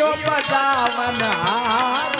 દિયો બજાવન હાર?